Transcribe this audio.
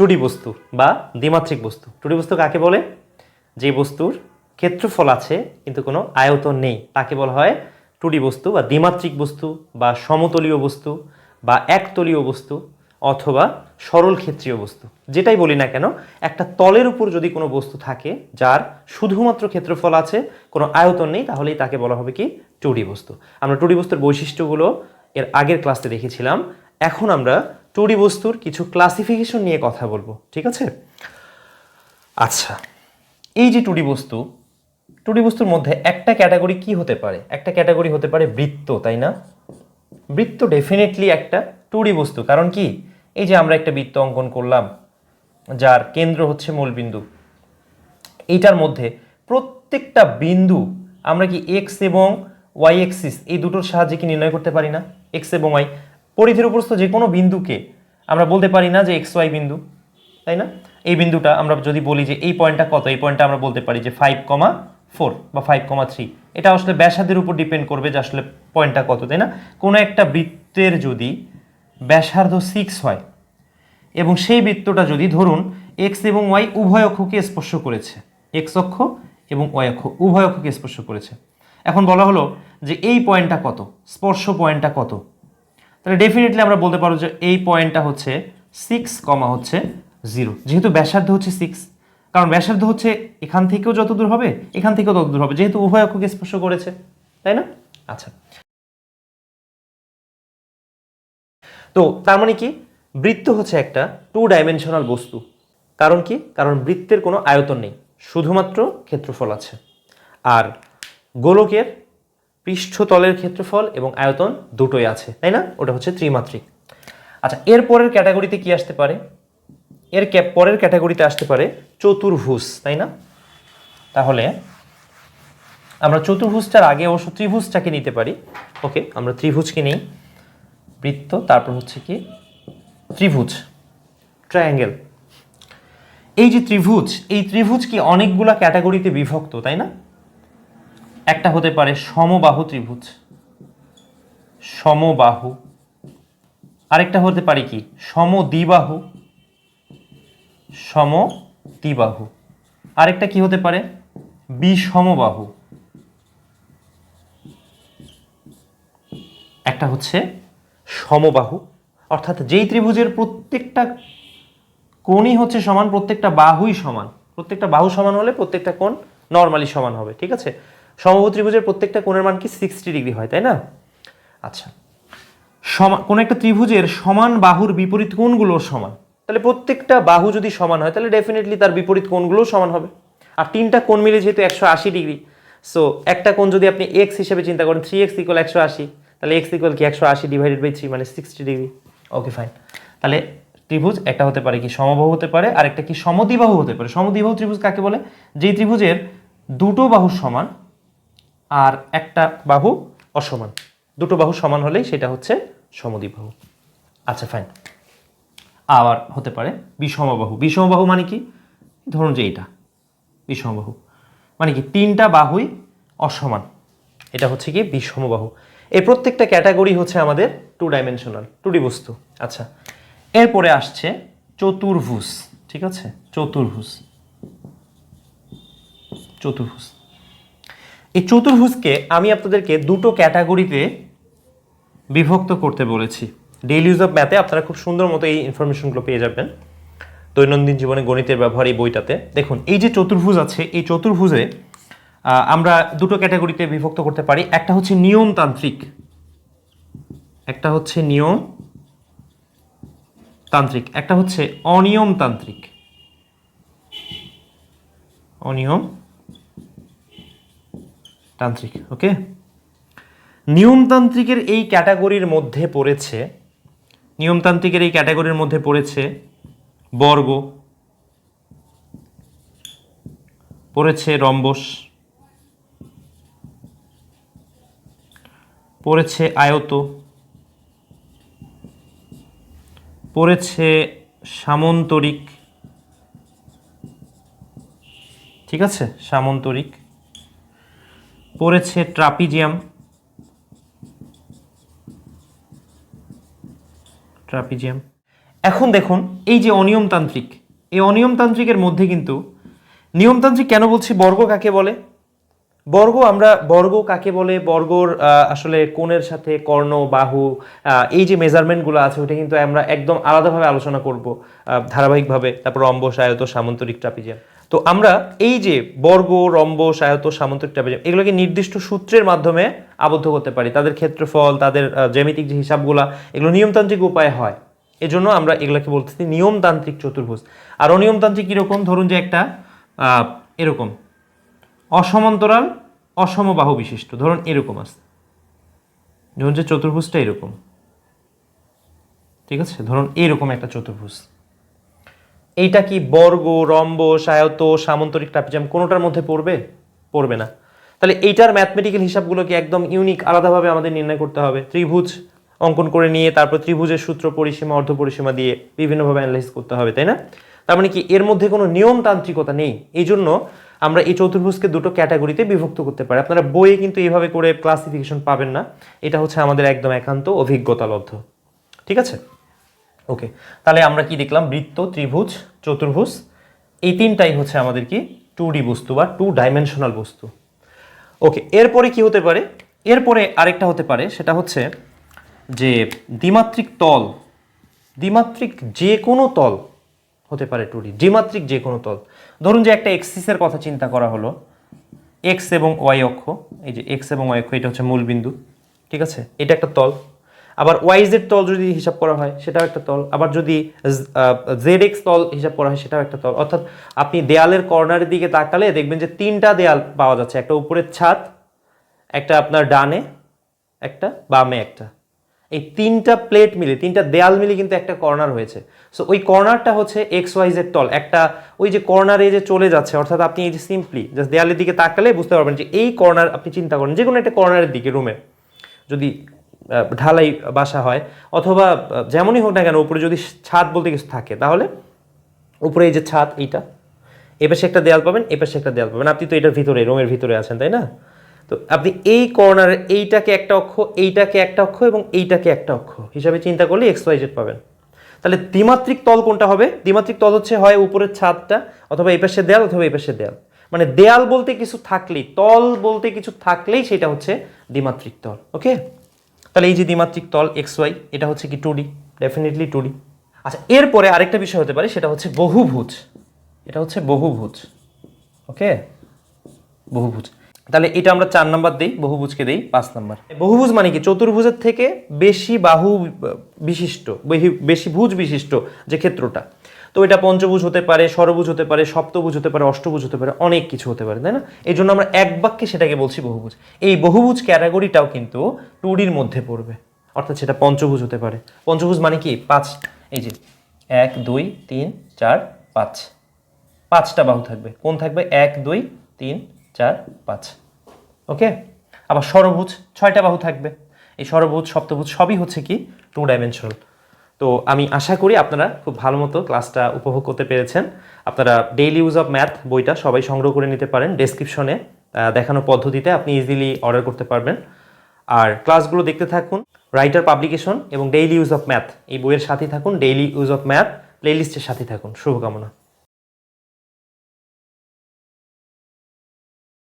টুডি বস্তু বা দ্বিমাত্রিক বস্তু। টুডি বস্তু কাকে বলে? যে বস্তুর ক্ষেত্রফল আছে, কিন্তু কোনো আয়তন নেই। তাকে বলা হয় টুডি বস্তু বা দ্বিমাত্রিক বস্তু বা সমতলীয় বস্তু বা একতলীয় বস্তু অথবা সরল ক্ষেত্রীয় বস্তু। যেটাই বলি না কেন, একটা তলের উপর যদি কোনো বস্তু থাকে, যার শুধুমাত্র ক্ষেত্রফল আছে, কোনো আয়তন নেই, তাহলেই তাকে বলা হবে কি? টুডি বস্তু। আমরা টুডি বস্তুর বৈশিষ্ট্যগুলো এর আগের ক্লাসে দেখেছিলাম। এখন আমরা টুডি বস্তুর কিছু ক্লাসিফিকেশন নিয়ে কথা বলব, ঠিক আছে? আচ্ছা এই যে টুডি বস্তু টুডি বস্তুর মধ্যে একটা ক্যাটাগরি কি হতে পারে? একটা ক্যাটাগরি হতে পারে বৃত্ত, তাই না? বৃত্ত ডেফিনেটলি একটা টুডি বস্তু, কারণ কি? এই যে আমরা একটা বৃত্ত অঙ্কন করলাম, যার কেন্দ্র হচ্ছে মূলবিন্দু, এইটার মধ্যে প্রত্যেকটা বিন্দু আমরা কি এক্স এবং ওয়াই এক্সিস এই দুটোর সাহায্যে কি নির্ণয় করতে পারি না? এক্স এবং ওয়াই পরিধির উপরস্থ যে কোনো বিন্দুকে আমরা বলতে পারি না যে এক্স ওয়াই বিন্দু, তাই না? এই বিন্দুটা আমরা যদি বলি যে এই পয়েন্টটা কত, এই পয়েন্টটা আমরা বলতে পারি যে ফাইভ কমা ফোর বা ফাইভ কমা থ্রি। এটা আসলে ব্যাসাদের উপর ডিপেন্ড করবে যে আসলে পয়েন্টটা কত, তাই না? কোনো একটা বৃত্তের যদি ব্যাসার্ধ সিক্স হয় এবং সেই বৃত্তটা যদি ধরুন এক্স এবং ওয়াই উভয় অক্ষকে স্পর্শ করেছে, এক্স অক্ষ এবং ওয়াই অক্ষ উভয় অক্ষকে স্পর্শ করেছে। এখন বলা হলো যে এই পয়েন্টটা কত, স্পর্শ পয়েন্টটা কত? তাহলে ডেফিনেটলি আমরা বলতে পারব যে এই পয়েন্টটা হচ্ছে সিক্স কমা হচ্ছে জিরো যেহেতু ব্যাসার্ধ হচ্ছে সিক্স কারণ ব্যাসার্ধ হচ্ছে এখান থেকেও যত দূর হবে, এখান থেকেও তত দূর হবে, যেহেতু উভয় অক্ষকে স্পর্শ করেছে, তাই না? আচ্ছা। তো তার মানে কি? বৃত্ত হচ্ছে একটা টু ডাইমেনশনাল বস্তু। কারণ কি? কারণ বৃত্তের কোনো আয়তন নেই, শুধুমাত্র ক্ষেত্রফল আছে। আর গোলকের পৃষ্ঠতলের ক্ষেত্রফল এবং আয়তন দুটোই আছে, তাই না? ওটা হচ্ছে ত্রিমাত্রিক। আচ্ছা এর পরের ক্যাটাগরিতে কি আসতে পারে? এর পরের ক্যাটাগরিতে আসতে পারে চতুর্ভুজ, তাই না? তাহলে আমরা চতুর্ভুজটার আগে অবশ্য ত্রিভুজটাকে নিতে পারি। ওকে, আমরা ত্রিভুজকে নিই। বৃত্ত, তারপর হচ্ছে কি? ত্রিভুজ ট্রায়াঙ্গেল এই যে ত্রিভুজ, এই ত্রিভুজ কি অনেকগুলা ক্যাটাগরিতে বিভক্ত, তাই না? একটা হতে পারে সমবাহু ত্রিভুজ। সমবাহু। আরেকটা হতে পারে কি? সমদ্বিবাহু। সমদ্বিবাহু। আরেকটা কি হতে পারে? বিষমবাহু একটা হচ্ছে সমবাহু। অর্থাৎ যেই ত্রিভুজের প্রত্যেকটা কোণই হচ্ছে সমান, প্রত্যেকটা বাহুই সমান। প্রত্যেকটা বাহু সমান হলে প্রত্যেকটা কোণ নর্মালি সমান হবে, ঠিক আছে? সমবাহু ত্রিভুজের প্রত্যেকটা কোণের মান কি সিক্সটি ডিগ্রি হয়, তাই না? আচ্ছা সমান, কোন একটা ত্রিভুজের সমান বাহুর বিপরীত কোণগুলো সমান। তাহলে প্রত্যেকটা বাহু যদি সমান হয়, তাহলে ডেফিনেটলি তার বিপরীত কোণগুলোও সমান হবে। আর তিনটা কোণ মিলে যেহেতু একশো আশি ডিগ্রি সো একটা কোণ যদি আপনি এক্স হিসেবে চিন্তা করেন থ্রি এক্স ইকুয়াল একশো আশি, তাহলে এক্স ইকুয়াল কি একশো আশি ডিভাইডেড বাই থ্রি মানে সিক্সটি ডিগ্রি ওকে ফাইন তাহলে ত্রিভুজ একটা হতে পারে কি সমবাহু হতে পারে, আর একটা কি সমদ্বিবাহু হতে পারে। সমদ্বিবাহু ত্রিভুজ কাকে বলে? যেই ত্রিভুজের দুটো বাহু সমান আর একটা বাহু অসমান। দুটো বাহু সমান হলেই সেটা হচ্ছে সমদ্বিবাহু। আচ্ছা ফাইন আবার হতে পারে বিষমবাহু। বিষমবাহু মানে কি? ধরুন যে এইটা, বিষমবাহু। মানে কি, তিনটা বাহুই অসমান। এটা হচ্ছে কি বিষমবাহু। এই প্রত্যেকটা ক্যাটাগরি হচ্ছে আমাদের টু ডাইমেনশনাল টুডি বস্তু। আচ্ছা এরপরে আসছে চতুর্ভুজ, ঠিক আছে? চতুর্ভুজ। চতুর্ভুজ। এই চতুর্ভুজকে আমি আপনাদেরকে দুটো ক্যাটাগরিতে বিভক্ত করতে বলেছি। ডেইলি ইউজ অফ ম্যাথে আপনারা খুব সুন্দর মতো এই ইনফরমেশনগুলো পেয়ে যাবেন। দৈনন্দিন জীবনে গণিতের ব্যবহার এই বইটাতে। দেখুন, এই যে চতুর্ভুজ আছে, এই চতুর্ভুজে আমরা দুটো ক্যাটাগরিতে বিভক্ত করতে পারি। একটা হচ্ছে নিয়মতান্ত্রিক। একটা হচ্ছে নিয়ম তান্ত্রিক একটা হচ্ছে অনিয়মতান্ত্রিক। অনিয়ম তান্ত্রিক, ওকে? নিয়মতান্ত্রিকের এই ক্যাটাগরির মধ্যে পড়েছে, নিয়মতান্ত্রিকের এই ক্যাটাগরির মধ্যে পড়েছে বর্গ, পড়েছে রম্বস, পড়েছে আয়ত, পড়েছে সামন্তরিক, ঠিক আছে? সামন্তরিক পড়েছে ট্রাপিজিয়াম। ট্রাপিজিয়াম। এখন দেখুন, এই যে অনিয়মতান্ত্রিক, এই অনিয়মতান্ত্রিকের মধ্যে কিন্তু নিয়মতান্ত্রিক কেন বলছি বর্গ কাকে বলে? বর্গ আমরা, বর্গ কাকে বলে? বর্গর আসলে কোণের সাথে কর্ণ, বাহু এই যে মেজারমেন্টগুলো আছে, ওটা কিন্তু আমরা একদম আলাদাভাবে আলোচনা করব ধারাবাহিকভাবে। তারপর রম্বস আয়ত সামন্তরিক, ট্রাপিজিয়াম। তো আমরা এই যে বর্গ, রম্ব আয়ত সামন্তরিক ট্রাপিজিয়াম এগুলোকে নির্দিষ্ট সূত্রের মাধ্যমে আবদ্ধ করতে পারি। তাদের ক্ষেত্রফল, তাদের জ্যামিতিক যে হিসাবগুলা, এগুলো নিয়মতান্ত্রিক উপায়ে হয়। এজন্য আমরা এগুলোকে বলতেছি নিয়মতান্ত্রিক চতুর্ভুজ। আর অনিয়মতান্ত্রিক কীরকম? ধরুন যে একটা এরকম। অসমান্তরাল, অসমবাহু বিশিষ্ট। ধরুন এরকম আছে। ধরুন যে চতুর্ভুজটা এরকম। ঠিক আছে? ধরুন এরকম একটা চতুর্ভুজ। এইটা কি বর্গ, রম্ব সায়ত সামন্তরিক ট্রাপিজাম কোনোটার মধ্যে পড়বে? পড়বে না। তাহলে এইটার ম্যাথমেটিক্যাল হিসাবগুলোকে একদম ইউনিক, আলাদাভাবে আমাদের নির্ণয় করতে হবে। ত্রিভুজ অঙ্কন করে নিয়ে, তারপর ত্রিভুজের সূত্র পরিসীমা, অর্ধ পরিসীমা দিয়ে বিভিন্নভাবে অ্যানালাইজ করতে হবে, তাই না? তার মানে কি, এর মধ্যে কোনো নিয়মতান্ত্রিকতা নেই। এই জন্য আমরা এই চতুর্ভুজকে দুটো ক্যাটাগরিতে বিভক্ত করতে পারি। আপনারা বইয়ে কিন্তু এইভাবে করে ক্লাসিফিকেশন পাবেন না। এটা হচ্ছে আমাদের একদম একান্ত অভিজ্ঞতালব্ধ ঠিক আছে? ওকে তাহলে আমরা কি দেখলাম? বৃত্ত, ত্রিভুজ চতুর্ভুজ, এই তিনটাই হচ্ছে আমাদের কি টু ডি বস্তু বা টু ডাইমেনশনাল বস্তু। ওকে এরপরে কি হতে পারে? এরপরে আরেকটা হতে পারে, সেটা হচ্ছে যে দ্বিমাত্রিক তল, দ্বিমাত্রিক যে কোনো তল হতে পারে টু ডি দ্বিমাত্রিক যে কোনো তল। ধরুন যে একটা এক্সিসের কথা চিন্তা করা হলো এক্স এবং ওয়াই অক্ষ, এই যে এক্স এবং ওয়াই অক্ষ, এটা হচ্ছে মূল বিন্দু, ঠিক আছে? এটা একটা তল। আবার ওয়াই জেড তল যদি হিসাব করা হয়, সেটাও একটা তল। আবার যদি জেড এক্স তল হিসাব করা হয়, সেটাও একটা তল। অর্থাৎ আপনি দেয়ালের কর্নারের দিকে তাকালে দেখবেন যে তিনটা দেয়াল পাওয়া যাচ্ছে। একটা উপরের ছাদ, একটা আপনার ডানে, একটা বামে একটা। এই তিনটা প্লেট মিলে, তিনটা দেয়াল মিলে কিন্তু একটা কর্নার হয়েছে। সো ওই কর্নারটা হচ্ছে এক্স ওয়াই জেড তল। একটা ওই যে কর্নারে যে চলে যাচ্ছে, অর্থাৎ আপনি এই যে সিম্পলি জাস্ট দেয়ালের দিকে তাকালে বুঝতে পারবেন যে এই কর্নার আপনি চিন্তা করেন যে কোনো একটা কর্নারের দিকে রুমে যদি ঢালাই বাসা হয়, অথবা যেমনই হোক না কেন, উপরে যদি ছাদ বলতে কিছু থাকে, তাহলে উপরে এই যে ছাদ, এইটা, এপাশে একটা দেয়াল পাবেন, এপাশে একটা দেয়াল পাবেন। আপনি তো এটার ভিতরে রুমের ভিতরে আছেন, তাই না? তো আপনি এই কর্নারে এইটাকে একটা অক্ষ, এইটাকে একটা অক্ষ এবং এইটাকে একটা অক্ষ হিসাবে চিন্তা করলে এক্স ওয়াই জেড পাবেন। তাহলে দ্বিমাত্রিক তল কোনটা হবে? দ্বিমাত্রিক তল হচ্ছে হয় উপরের ছাদটা, অথবা এই পাশে দেয়াল, অথবা এই পাশে দেয়াল। মানে দেয়াল বলতে কিছু থাকলেই, তল বলতে কিছু থাকলেই সেটা হচ্ছে দ্বিমাত্রিক তল ওকে তাহলে এই যে দ্বিমাত্রিক তল এক্স ওয়াই এটা হচ্ছে কি two D definitely two D আচ্ছা এরপরে আরেকটা বিষয় হতে পারে, সেটা হচ্ছে বহুভুজ। এটা হচ্ছে বহুভুজ, ওকে? বহুভুজ। তাহলে এটা আমরা চার নাম্বার দিই, বহুভুজকে দিই পাঁচ নাম্বার। বহুভুজ মানে কি? চতুর্ভুজের থেকে বেশি বাহু বিশিষ্ট বেশি ভুজ বিশিষ্ট যে ক্ষেত্রটা। তো এটা পঞ্চভুজ হতে পারে, ষড়ভুজ হতে পারে, সপ্তভুজ হতে পারে, অষ্টভুজ হতে পারে, অনেক কিছু হতে পারে, তাই না? এই জন্য আমরা এক বাক্যে সেটাকে বলছি বহুভুজ। এই বহুভুজ ক্যাটাগরিটাও কিন্তু টু ডির মধ্যে পড়বে। অর্থাৎ সেটা পঞ্চভুজ হতে পারে। পঞ্চভুজ মানে কি? পাঁচ। এই যে, এক, দুই, তিন, চার, পাঁচ। পাঁচটা বাহু থাকবে। কোন থাকবে? এক, দুই, তিন, চার, পাঁচ। ওকে? আবার ষড়ভুজ, ছয়টা বাহু থাকবে। এই ষড়ভুজ, সপ্তভুজ সবই হচ্ছে কি? টু ডাইমেনশনাল তো আমি আশা করি আপনারা খুব ভালো মতো ক্লাসটা উপভোগ করতে পেরেছেন। আপনারা ডেইলি ইউজ অফ ম্যাথ বইটা সবাই সংগ্রহ করে নিতে পারেন। ডেসক্রিপশনে দেখানো পদ্ধতিতে আপনি ইজিলি অর্ডার করতে পারবেন। আর ক্লাসগুলো দেখতে থাকুন রাইটার পাবলিকেশন এবং ডেইলি ইউজ অফ ম্যাথ এই বইয়ের সাথে থাকুন ডেইলি ইউজ অফ ম্যাথ প্লেলিস্টের সাথে থাকুন। শুভকামনা।